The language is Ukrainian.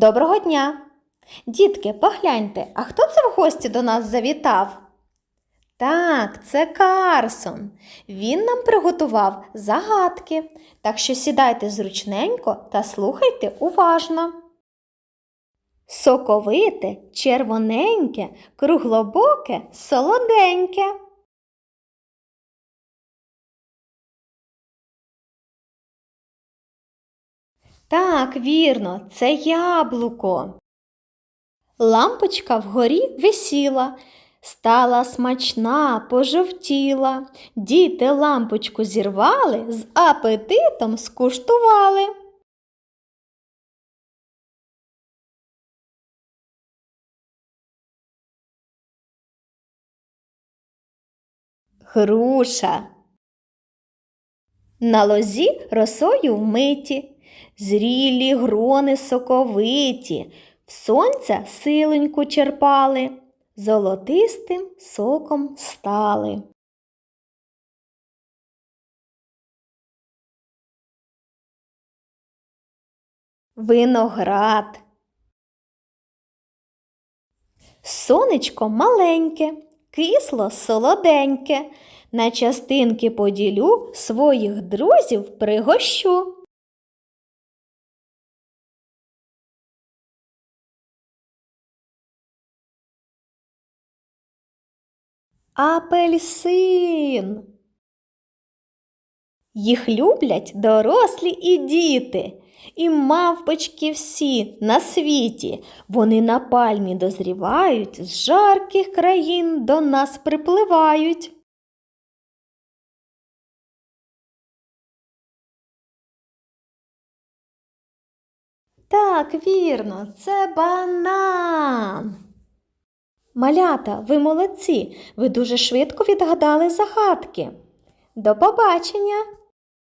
Доброго дня! Дітки, погляньте, а хто це в гості до нас завітав? Так, це Карсон. Він нам приготував загадки, так що сідайте зручненько та слухайте уважно. Соковите, червоненьке, круглобоке, солоденьке. Так, вірно, це яблуко. Лампочка вгорі висіла, стала смачна, пожовтіла. Діти лампочку зірвали, з апетитом скуштували. Груша. На лозі росою вмиті, зрілі грони соковиті, в сонця силоньку черпали, золотистим соком стали. Виноград. Сонечко маленьке, кисло солоденьке. На частинки поділю, своїх друзів пригощу. Апельсин. Їх люблять дорослі і діти, і мавпочки всі на світі. Вони на пальмі дозрівають, з жарких країн до нас припливають. Так, вірно, це банан. Малята, ви молодці, ви дуже швидко відгадали загадки. До побачення!